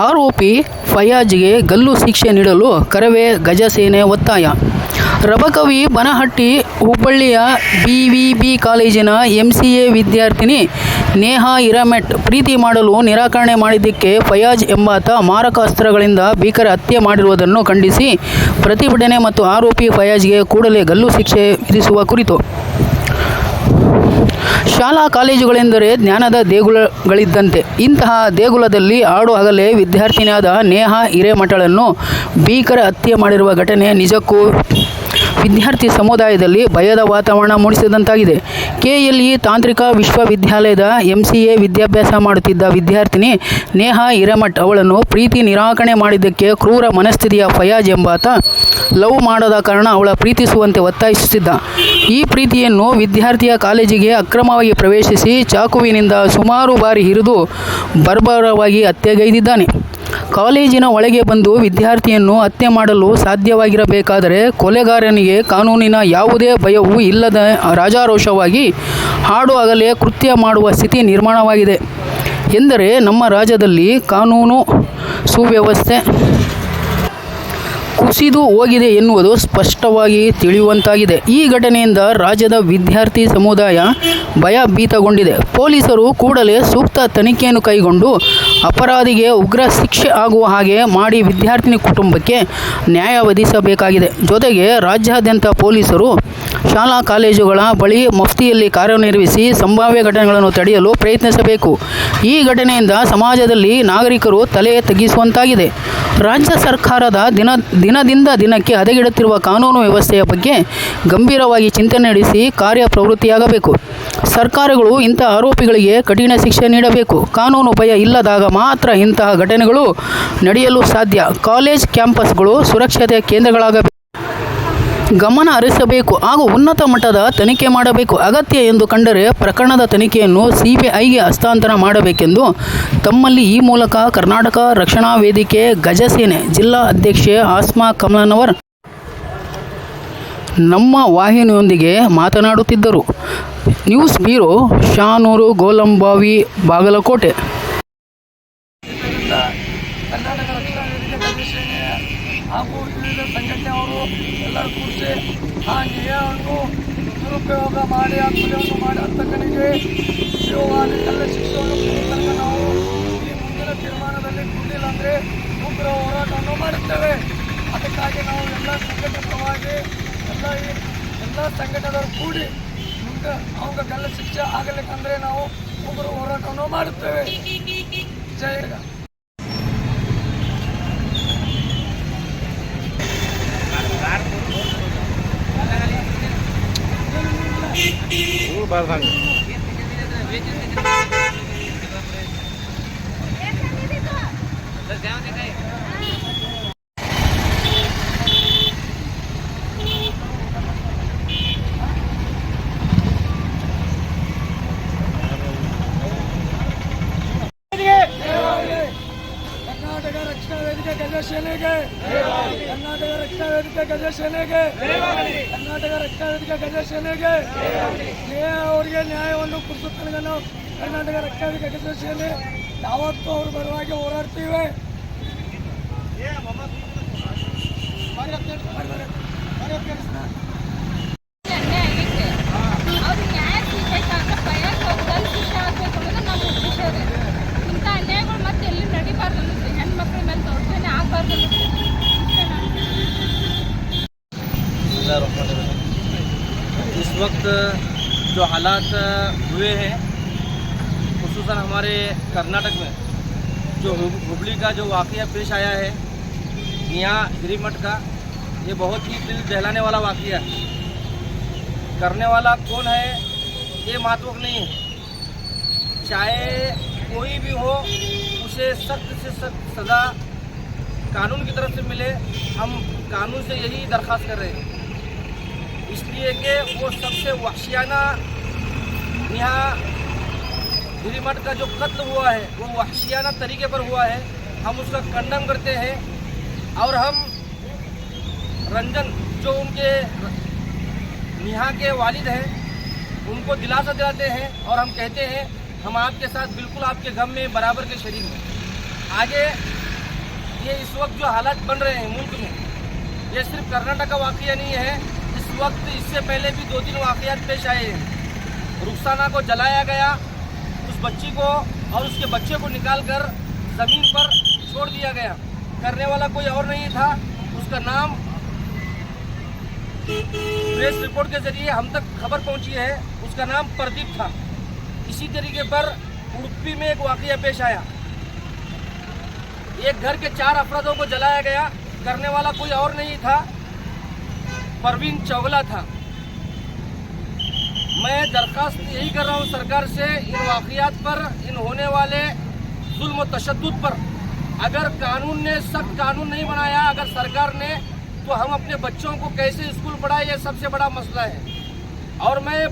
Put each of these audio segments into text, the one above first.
ಆರೋಪಿ ಫಯಾಜ್ಗೆ ಗಲ್ಲು ಶಿಕ್ಷೆ ನೀಡಲು ಕರವೇ ಗಜಸೇನೆ ಒತ್ತಾಯ. ರಬಕವಿ ಬನಹಟ್ಟಿ ಹುಬ್ಬಳ್ಳಿಯ ಬಿ ವಿ ಬಿ ಕಾಲೇಜಿನ ಎಂ ಸಿ ಎ ವಿದ್ಯಾರ್ಥಿನಿ ನೇಹಾ ಇರಮೆಟ್ ಪ್ರೀತಿ ಮಾಡಲು ನಿರಾಕರಣೆ ಮಾಡಿದ್ದಕ್ಕೆ ಫಯಾಜ್ ಎಂಬಾತ ಮಾರಕ ಅಸ್ತ್ರಗಳಿಂದ ಭೀಕರ ಹತ್ಯೆ ಮಾಡಿರುವುದನ್ನು ಖಂಡಿಸಿ ಪ್ರತಿಭಟನೆ ಮತ್ತು ಆರೋಪಿ ಫಯಾಜ್ಗೆ ಕೂಡಲೇ ಗಲ್ಲು ಶಿಕ್ಷೆ ವಿಧಿಸುವ ಕುರಿತು. ಶಾಲಾ ಕಾಲೇಜುಗಳೆಂದರೆ ಜ್ಞಾನದ ದೇಗುಲಗಳಿದ್ದಂತೆ. ಇಂತಹ ದೇಗುಲದಲ್ಲಿ ಆಡು ಹಗಲೇ ವಿದ್ಯಾರ್ಥಿನಿಯಾದ ನೇಹಾ ಹಿರೇಮಠಳನ್ನು ಭೀಕರ ಹತ್ಯೆ ಮಾಡಿರುವ ಘಟನೆ ನಿಜಕ್ಕೂ ವಿದ್ಯಾರ್ಥಿ ಸಮುದಾಯದಲ್ಲಿ ಭಯದ ವಾತಾವರಣ ಮೂಡಿಸಿದಂತಾಗಿದೆ. ಕೆಎಲ್ಇ ತಾಂತ್ರಿಕ ವಿಶ್ವವಿದ್ಯಾಲಯದ ಎಂ ಸಿ ಎ ವಿದ್ಯಾಭ್ಯಾಸ ಮಾಡುತ್ತಿದ್ದ ವಿದ್ಯಾರ್ಥಿನಿ ನೇಹಾ ಹಿರೇಮಠ್ ಅವಳನ್ನು ಪ್ರೀತಿ ನಿರಾಕರಣೆ ಮಾಡಿದ್ದಕ್ಕೆ ಕ್ರೂರ ಮನಸ್ಥಿತಿಯ ಫಯಾಜ್ ಎಂಬಾತ ಲವ್ ಮಾಡದ ಕಾರಣ ಅವಳ ಪ್ರೀತಿಸುವಂತೆ ಒತ್ತಾಯಿಸುತ್ತಿದ್ದ. ಈ ಪ್ರೀತಿಯನ್ನು ವಿದ್ಯಾರ್ಥಿಯ ಕಾಲೇಜಿಗೆ ಅಕ್ರಮವಾಗಿ ಪ್ರವೇಶಿಸಿ ಚಾಕುವಿನಿಂದ ಸುಮಾರು ಬಾರಿ ಹಿರಿದು ಬರ್ಬರವಾಗಿ ಹತ್ಯೆಗೈದಿದ್ದಾನೆ ಕಾಲೇಜಿನ ಒಳಗೆ ಬಂದು ವಿದ್ಯಾರ್ಥಿಯನ್ನು ಹತ್ಯೆ ಮಾಡಲು ಸಾಧ್ಯವಾಗಿರಬೇಕಾದರೆ ಕೊಲೆಗಾರನಿಗೆ ಕಾನೂನಿನ ಯಾವುದೇ ಭಯವೂ ಇಲ್ಲದ ರಾಜಾರೋಷವಾಗಿ ಹಾಡು ಆಗಲೇ ಕೃತ್ಯ ಮಾಡುವ ಸ್ಥಿತಿ ನಿರ್ಮಾಣವಾಗಿದೆ. ಎಂದರೆ ನಮ್ಮ ರಾಜ್ಯದಲ್ಲಿ ಕಾನೂನು ಸುವ್ಯವಸ್ಥೆ ಕುಸಿದು ಹೋಗಿದೆ ಎನ್ನುವುದು ಸ್ಪಷ್ಟವಾಗಿ ತಿಳಿಯುವಂತಾಗಿದೆ. ಈ ಘಟನೆಯಿಂದ ರಾಜ್ಯದ ವಿದ್ಯಾರ್ಥಿ ಸಮುದಾಯ ಭಯಭೀತಗೊಂಡಿದೆ. ಪೊಲೀಸರು ಕೂಡಲೇ ಸೂಕ್ತ ತನಿಖೆಯನ್ನು ಕೈಗೊಂಡು ಅಪರಾಧಿಗೆ ಉಗ್ರ ಶಿಕ್ಷೆ ಆಗುವ ಹಾಗೆ ಮಾಡಿ ವಿದ್ಯಾರ್ಥಿನಿ ಕುಟುಂಬಕ್ಕೆ ನ್ಯಾಯ ಒದಗಿಸಬೇಕಾಗಿದೆ. ಜೊತೆಗೆ ರಾಜ್ಯಾದ್ಯಂತ ಪೊಲೀಸರು ಶಾಲಾ ಕಾಲೇಜುಗಳ ಬಳಿ ಮಫ್ತಿಯಲ್ಲಿ ಕಾರ್ಯನಿರ್ವಹಿಸಿ ಸಂಭಾವ್ಯ ಘಟನೆಗಳನ್ನು ತಡೆಯಲು ಪ್ರಯತ್ನಿಸಬೇಕು. ಈ ಘಟನೆಯಿಂದ ಸಮಾಜದಲ್ಲಿ ನಾಗರಿಕರು ತಲೆ ತಗ್ಗಿಸುವಂತಾಗಿದೆ ರಾಜ್ಯ ಸರ್ಕಾರದ ದಿನ, ದಿನದಿಂದ ದಿನಕ್ಕೆ ಹದಗೆಡುತ್ತಿರುವ ಕಾನೂನು ವ್ಯವಸ್ಥೆಯ ಬಗ್ಗೆ ಗಂಭೀರವಾಗಿ ಚಿಂತನೆ ನಡೆಸಿ ಕಾರ್ಯಪ್ರವೃತ್ತಿಯಾಗಬೇಕು ಸರ್ಕಾರಗಳು ಇಂತಹ ಆರೋಪಿಗಳಿಗೆ ಕಠಿಣ ಶಿಕ್ಷೆ ನೀಡಬೇಕು. ಕಾನೂನು ಭಯ ಇಲ್ಲದಾಗ ಮಾತ್ರ ಇಂತಹ ಘಟನೆಗಳು ನಡೆಯಲು ಸಾಧ್ಯ. ಕಾಲೇಜ್ ಕ್ಯಾಂಪಸ್ಗಳು ಸುರಕ್ಷತೆಯ ಕೇಂದ್ರಗಳಾಗಬೇಕು. ಗಮನ ಹರಿಸಬೇಕು ಹಾಗೂ ಉನ್ನತ ಮಟ್ಟದ ತನಿಖೆ ಮಾಡಬೇಕು. ಅಗತ್ಯ ಎಂದು ಕಂಡರೆ ಪ್ರಕರಣದ ತನಿಖೆಯನ್ನು ಸಿಬಿಐಗೆ ಹಸ್ತಾಂತರ ಮಾಡಬೇಕೆಂದು ತಮ್ಮಲ್ಲಿ ಈ ಮೂಲಕ ಕರ್ನಾಟಕ ರಕ್ಷಣಾ ವೇದಿಕೆ ಗಜಸೇನೆ ಜಿಲ್ಲಾ ಅಧ್ಯಕ್ಷೆ ಆಸ್ಮಾ ಕಮಲನವರ್ ನಮ್ಮ ವಾಹಿನಿಯೊಂದಿಗೆ ಮಾತನಾಡುತ್ತಿದ್ದರು. News bureau, Shanur, Golambavi, Bagalkot. ಮಾಡಿ ಮಾಡಿ ತನಕ ನಾವು ಈ ಮುಂದಿನ ತೀರ್ಮಾನದಲ್ಲಿ ಮಾಡುತ್ತೇವೆ. ಅದಕ್ಕಾಗಿ ನಾವು ಎಲ್ಲ ಸಂಘಟನೆ ಪರವಾಗಿ ಎಲ್ಲ ಎಲ್ಲ ಸಂಘಟನೆದವರು ಕೂಡಿ ಮುಂದೆ ಅವಾಗ ಕಲ್ಲ ಶಿಕ್ಷೆ ಆಗಲಿಕ್ಕಂದ್ರೆ ನಾವು ಉಗ್ರ ಹೋರಾಟವನ್ನು ಮಾಡುತ್ತೇವೆ ಜೈ ಹಿಂದ್. ಕರ್ನಾಟಕ ರಕ್ಷಣಾ ವೇದಿಕೆ ಗಜ ಸೇನೆಗೆ ಕರ್ನಾಟಕ ರಕ್ಷಣಾ ವೇದಿಕೆ ಗಜ ಸೇನೆಗೆ ಕರ್ನಾಟಕ ರಕ್ಷಣಾ ವೇದಿಕೆ ಗಜ ಸೇನೆಗೆ ಅವರಿಗೆ ನ್ಯಾಯವನ್ನು ನಾವು ಕರ್ನಾಟಕ ರಕ್ಷಣಾ ವೇದಿಕೆ ಗಜ ಸೇನೆ ಯಾವತ್ತೂ ಅವ್ರ ಪರವಾಗಿ ಹೋರಾಡ್ತೀವಿ. वक्त, जो हालात हुए हैं खसूस हमारे कर्नाटक में, जो हुबली का जो वाक़ पेश आया है यहाँ हिरीमठ का, ये बहुत ही दिल दहलाने वाला वाक़ है। करने वाला कौन है, ये महत्वपूर्ण नहीं है। चाहे कोई भी हो, उसे सख्त से सख्त सज़ा कानून की तरफ़ से मिले, हम कानून से यही दरख्वास्त कर रहे हैं। इसलिए कि वो सबसे वहशियाना यहाँ गिरिमठ का जो कत्ल हुआ है, वो वहशियाना तरीके पर हुआ है। हम उसका कंडम करते हैं और हम रंजन, जो उनके नेहा के वालिद हैं, उनको दिलासा दिलाते हैं और हम कहते हैं, हम आपके साथ बिल्कुल आपके गम में बराबर के शरीक हैं। आगे ये इस वक्त जो हालात बन रहे हैं मुल्क में, ये सिर्फ़ कर्नाटक का वाकया नहीं है वक्त इससे पहले भी दो तीन वाकयात पेश आए हैं। रुखसाना को जलाया गया, उस बच्ची को और उसके बच्चे को निकाल कर ज़मीन पर छोड़ दिया गया। करने वाला कोई और नहीं था, उसका नाम प्रेस रिपोर्ट के ज़रिए हम तक खबर पहुँची है, उसका नाम प्रदीप था। इसी तरीके पर उड़पी में एक वाकया पेश आया। एक घर के चार अफरादों को जलाया गया, करने वाला कोई और नहीं था परवीन चौगला था। मैं दरखास्त यही कर रहा हूँ सरकार से, इन वाकयात पर, इन होने वाले जुल्म तशद पर। अगर कानून ने सख्त कानून नहीं बनाया, अगर सरकार ने तो हम अपने बच्चों को कैसे स्कूल पढ़ाए, ये सबसे बड़ा मसला है। और मैं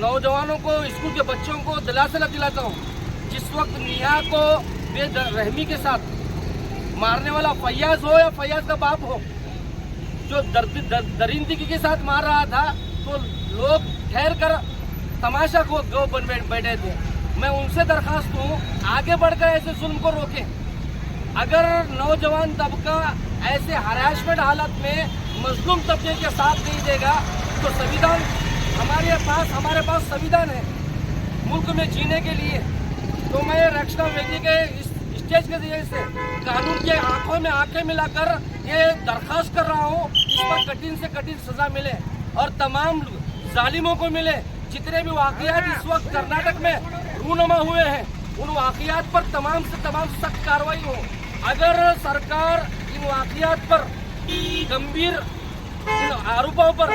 नौजवानों को, स्कूल के बच्चों को दिलासा दिलाता हूँ, जिस वक्त निहा को बेरहमी के साथ मारने वाला फैयाज हो या फैयाज का बाप हो जो दर, दर, दरिंदगी के साथ मार रहा था तो लोग ठहर कर तमाशा को गो बन बैठे थे। मैं उनसे दरखास्त हूँ आगे बढ़कर ऐसे जुल्म को रोकें। अगर नौजवान तबका ऐसे हरासमेंट हालत में मजलूम तबके के साथ नहीं देगा तो संविधान हमारे पास हमारे पास संविधान है मुल्क में जीने के लिए। तो मैं रक्षा व्यक्ति के इस स्टेज के ज़रिए से कानून के आँखों में आँखें मिलाकर ये दरखास्त कर रहा हूँ, इस पर कठिन से कठिन सजा मिले और तमाम जालिमों को मिले। जितने भी वाकयात इस वक्त कर्नाटक में रूनमा हुए हैं, उन वाकयात पर तमाम से तमाम सख्त कार्रवाई हो। अगर सरकार इन वाकयात पर गंभीर आरोपों पर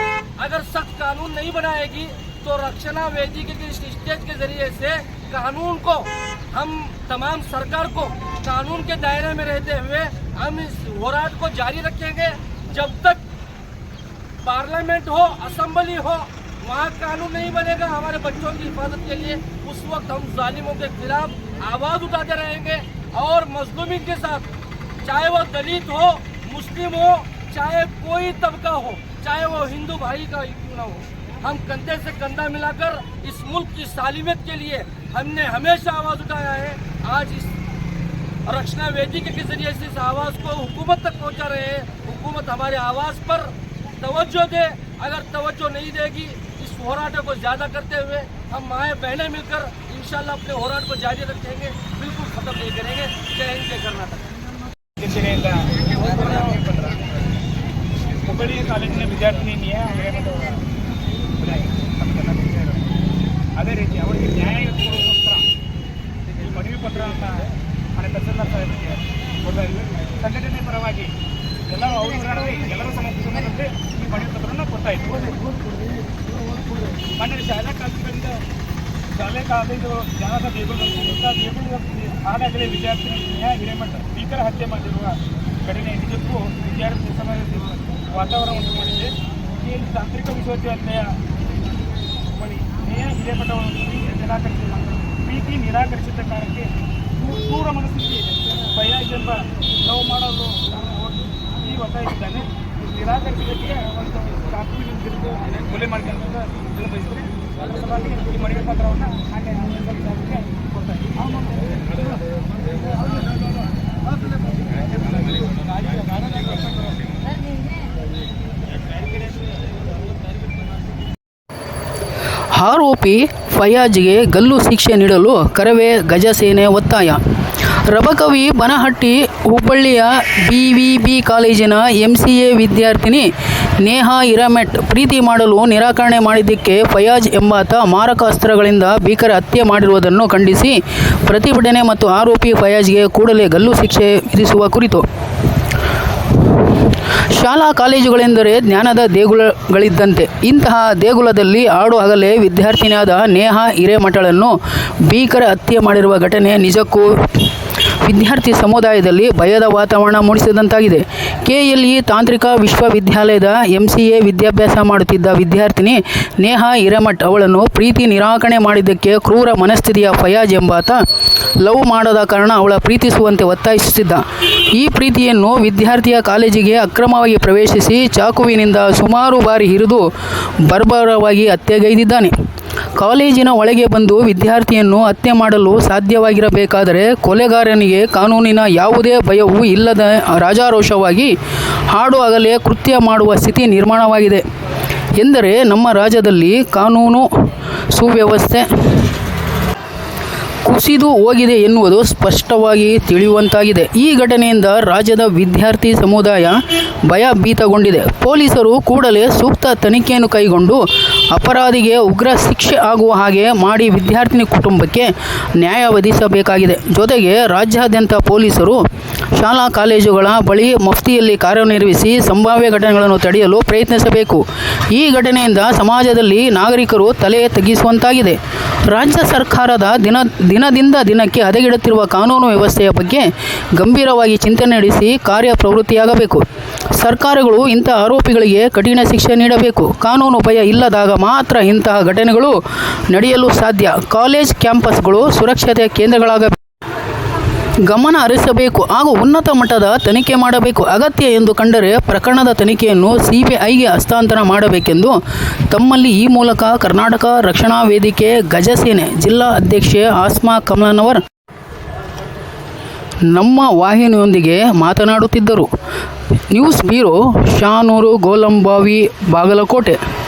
अगर सख्त कानून नहीं बनाएगी तो रक्षणा वेदी के स्टेज के ज़रिए से कानून को, हम तमाम सरकार को कानून के दायरे में रहते हुए हम इस होराट को जारी रखेंगे। जब तक पार्लियामेंट हो, असेंबली हो, वहाँ कानून नहीं बनेगा हमारे बच्चों की हिफाजत के लिए, उस वक्त हम जालिमों के खिलाफ आवाज़ उठाते रहेंगे और मजलूमी के साथ, चाहे वो दलित हो, मुस्लिम हो, चाहे कोई तबका हो, चाहे वो हिंदू भाई का क्यों ना हो, हम कंधे से कंधा मिलाकर इस मुल्क की सालिमियत के लिए हमने हमेशा आवाज़ उठाया है। आज इस रक्षणा वेदिका के जरिए से इस आवाज को हुकूमत तक पहुंचा रहे हैं हुकूमत हमारे आवाज पर तवज्जो दे अगर तवज्जो नहीं देगी इस होराटे को ज्यादा करते हुए हम माए बहनें मिलकर इंशाल्लाह अपने होराट को जारी रखेंगे बिल्कुल खत्म नहीं करेंगे जय हिंद जय कर्नाटक ಅಧ್ಯಕ್ಷರಿಂದ ಹುಬ್ಬಳ್ಳಿ ಕಾಲೇಜಿನ ವಿದ್ಯಾರ್ಥಿನಿಯ ಅದೇ ರೀತಿ ಅವರಿಗೆ ನ್ಯಾಯ ಕೊಡುವುದಕ್ಕೋಸ್ಕರ ಈ ಮನವಿ ಪತ್ರವನ್ನು ಮನೆ ತಹಸೀಲ್ದಾರ್ ಸಂಘಟನೆ ಪರವಾಗಿ ಎಲ್ಲರೂ ಅವರು ಎಲ್ಲರೂ ಸಮರ್ಪಿಸಿದಂತೆ ಈ ಮನವಿ ಪತ್ರವನ್ನು ಕೊಡ್ತಾ ಇದ್ವಿ. ಮನೆ ಶಾಲಾ ಕಾಲೇಜುಗಳಿಂದ ಶಾಲೆ ಕಾಲೇಜು ಜನರ ದೇಗುಲ ಆದಾಗಲೇ ವಿದ್ಯಾರ್ಥಿ ನ್ಯಾಯ ಹಿರೇಮಠ ಭೀಕರ ಹತ್ಯೆ ಮಾಡಿರುವ ಘಟನೆ ನಿಜಕ್ಕೂ ವಿದ್ಯಾರ್ಥಿ ಸಮಾಜದಲ್ಲಿ ವಾತಾವರಣ ಉಂಟು ಮಾಡಿದೆ. ಈ ತಾಂತ್ರಿಕ ವಿಶ್ವವಿದ್ಯಾಲಯ ಬಳಿ ನೇಹ ಹಿರೇಮಠವನ್ನು ನಿರಾಕರಿಸಿದ ಪ್ರೀತಿ ನಿರಾಕರಿಸಿದ ಕಾರಣಕ್ಕೆ ದೂರ ಮನಸ್ಥಿತಿ ಬಯಾಜ್ ಎಂಬ ಲವ್ ಮಾಡಲು ಈ ಒತ್ತಾಯಿಸಿದ್ದಾನೆ ನಿರಾಕರಿಸಿದ್ದಕ್ಕೆ ಒಂದು ಕಾನೂನಿನ ವಿರುದ್ಧ ಕೊಲೆ ಮಾಡ್ಕೊಂಡು ಎಲ್ಲ ಬಯಸಿದ್ರೆ ಅದರ ಸಲುವಾಗಿ ಈ ಮನವಿ ಪತ್ರವನ್ನು ಹಾಗೆ ಕೊಡ್ತಾ ಕೊಡ್ತಾ ಆರೋಪಿ ಫಯಾಜ್ಗೆ ಗಲ್ಲು ಶಿಕ್ಷೆ ನೀಡಲು ಕರವೇ ಗಜಸೇನೆ ಒತ್ತಾಯ. ರಬಕವಿ ಬನಹಟ್ಟಿ ಹುಬ್ಬಳ್ಳಿಯ ಬಿ ವಿ ಬಿ ಕಾಲೇಜಿನ ಎಂ ಸಿ ಎ ವಿದ್ಯಾರ್ಥಿನಿ ನೇಹಾ ಇರಾಮೆಟ್ ಪ್ರೀತಿ ಮಾಡಲು ನಿರಾಕರಣೆ ಮಾಡಿದ್ದಕ್ಕೆ ಫಯಾಜ್ ಎಂಬಾತ ಮಾರಕ ಅಸ್ತ್ರಗಳಿಂದ ಭೀಕರ ಹತ್ಯೆ ಮಾಡಿರುವುದನ್ನು ಖಂಡಿಸಿ ಪ್ರತಿಭಟನೆ ಮತ್ತು ಆರೋಪಿ ಫಯಾಜ್ಗೆ ಕೂಡಲೇ ಗಲ್ಲು ಶಿಕ್ಷೆ ವಿಧಿಸುವ ಕುರಿತು. ಶಾಲಾ ಕಾಲೇಜುಗಳೆಂದರೆ ಜ್ಞಾನದ ದೇಗುಲಗಳಿದ್ದಂತೆ. ಇಂತಹ ದೇಗುಲದಲ್ಲಿ ಆಡು ಹಗಲೇ ವಿದ್ಯಾರ್ಥಿನಿಯಾದ ನೇಹಾ ಹಿರೇಮಠಳನ್ನು ಭೀಕರ ಹತ್ಯೆ ಮಾಡಿರುವ ಘಟನೆ ನಿಜಕ್ಕೂ ವಿದ್ಯಾರ್ಥಿ ಸಮುದಾಯದಲ್ಲಿ ಭಯದ ವಾತಾವರಣ ಮೂಡಿಸಿದಂತಾಗಿದೆ. ಕೆಎಲ್ಇ ತಾಂತ್ರಿಕ ವಿಶ್ವವಿದ್ಯಾಲಯದ ಎಂ ಸಿ ವಿದ್ಯಾಭ್ಯಾಸ ಮಾಡುತ್ತಿದ್ದ ವಿದ್ಯಾರ್ಥಿನಿ ನೇಹಾ ಹಿರೇಮಠ್ ಅವಳನ್ನು ಪ್ರೀತಿ ನಿರಾಕರಣೆ ಮಾಡಿದ್ದಕ್ಕೆ ಕ್ರೂರ ಮನಸ್ಥಿತಿಯ ಫಯಾಜ್ ಎಂಬಾತ ಲವ್ ಮಾಡದ ಕಾರಣ ಅವಳ ಪ್ರೀತಿಸುವಂತೆ ಒತ್ತಾಯಿಸುತ್ತಿದ್ದ. ಈ ಪ್ರೀತಿಯನ್ನು ವಿದ್ಯಾರ್ಥಿಯ ಕಾಲೇಜಿಗೆ ಅಕ್ರಮವಾಗಿ ಪ್ರವೇಶಿಸಿ ಚಾಕುವಿನಿಂದ ಸುಮಾರು ಬಾರಿ ಹಿರಿದು ಬರ್ಬರವಾಗಿ ಹತ್ಯೆಗೈದಿದ್ದಾನೆ ಕಾಲೇಜಿನ ಒಳಗೆ ಬಂದು ವಿದ್ಯಾರ್ಥಿಯನ್ನು ಹತ್ಯೆ ಮಾಡಲು ಸಾಧ್ಯವಾಗಿರಬೇಕಾದರೆ ಕೊಲೆಗಾರನಿಗೆ ಕಾನೂನಿನ ಯಾವುದೇ ಭಯವೂ ಇಲ್ಲದ ರಾಜಾರೋಷವಾಗಿ ಹಾಡು ಹಗಲೇ ಕೃತ್ಯ ಮಾಡುವ ಸ್ಥಿತಿ ನಿರ್ಮಾಣವಾಗಿದೆ. ಎಂದರೆ ನಮ್ಮ ರಾಜ್ಯದಲ್ಲಿ ಕಾನೂನು ಸುವ್ಯವಸ್ಥೆ ಕುಸಿದು ಹೋಗಿದೆ ಎನ್ನುವುದು ಸ್ಪಷ್ಟವಾಗಿ ತಿಳಿಯುವಂತಾಗಿದೆ. ಈ ಘಟನೆಯಿಂದ ರಾಜ್ಯದ ವಿದ್ಯಾರ್ಥಿ ಸಮುದಾಯ ಭಯಭೀತಗೊಂಡಿದೆ. ಪೊಲೀಸರು ಕೂಡಲೇ ಸೂಕ್ತ ತನಿಖೆಯನ್ನು ಕೈಗೊಂಡು ಅಪರಾಧಿಗೆ ಉಗ್ರ ಶಿಕ್ಷೆ ಆಗುವ ಹಾಗೆ ಮಾಡಿ ವಿದ್ಯಾರ್ಥಿನಿ ಕುಟುಂಬಕ್ಕೆ ನ್ಯಾಯ ಒದಗಿಸಬೇಕಾಗಿದೆ. ಜೊತೆಗೆ ರಾಜ್ಯಾದ್ಯಂತ ಪೊಲೀಸರು ಶಾಲಾ ಕಾಲೇಜುಗಳ ಬಳಿ ಮಫ್ತಿಯಲ್ಲಿ ಕಾರ್ಯನಿರ್ವಹಿಸಿ ಸಂಭಾವ್ಯ ಘಟನೆಗಳನ್ನು ತಡೆಯಲು ಪ್ರಯತ್ನಿಸಬೇಕು. ಈ ಘಟನೆಯಿಂದ ಸಮಾಜದಲ್ಲಿ ನಾಗರಿಕರು ತಲೆ ತಗ್ಗಿಸುವಂತಾಗಿದೆ ರಾಜ್ಯ ಸರ್ಕಾರದ ದಿನ ದಿನದಿಂದ ದಿನಕ್ಕೆ ಹದಗೆಡುತ್ತಿರುವ ಕಾನೂನು ವ್ಯವಸ್ಥೆಯ ಬಗ್ಗೆ ಗಂಭೀರವಾಗಿ ಚಿಂತನೆ ನಡೆಸಿ ಕಾರ್ಯ ಪ್ರವೃತ್ತಿಯಾಗಬೇಕು. ಸರ್ಕಾರಗಳು ಇಂತಹ ಆರೋಪಿಗಳಿಗೆ ಕಠಿಣ ಶಿಕ್ಷೆ ನೀಡಬೇಕು. ಕಾನೂನು ಭಯ ಇಲ್ಲದಾಗ ಮಾತ್ರ ಇಂತಹ ಘಟನೆಗಳು ನಡೆಯಲು ಸಾಧ್ಯ. ಕಾಲೇಜ್ ಕ್ಯಾಂಪಸ್ಗಳು ಸುರಕ್ಷತೆಯ ಕೇಂದ್ರಗಳಾಗಬೇಕು. ಗಮನ ಹರಿಸಬೇಕು ಹಾಗೂ ಉನ್ನತ ಮಟ್ಟದ ತನಿಖೆ ಮಾಡಬೇಕು. ಅಗತ್ಯ ಎಂದು ಕಂಡರೆ ಪ್ರಕರಣದ ತನಿಖೆಯನ್ನು ಸಿಬಿಐಗೆ ಹಸ್ತಾಂತರ ಮಾಡಬೇಕೆಂದು ತಮ್ಮಲ್ಲಿ ಈ ಮೂಲಕ ಕರ್ನಾಟಕ ರಕ್ಷಣಾ ವೇದಿಕೆ, ಗಜಸೇನೆ ಜಿಲ್ಲಾ ಅಧ್ಯಕ್ಷೆ ಆಸ್ಮಾ ಕಮಲನವರ್ ನಮ್ಮ ವಾಹಿನಿಯೊಂದಿಗೆ ಮಾತನಾಡುತ್ತಿದ್ದರು. News bureau Shanur, Golambavi, Bagalkot.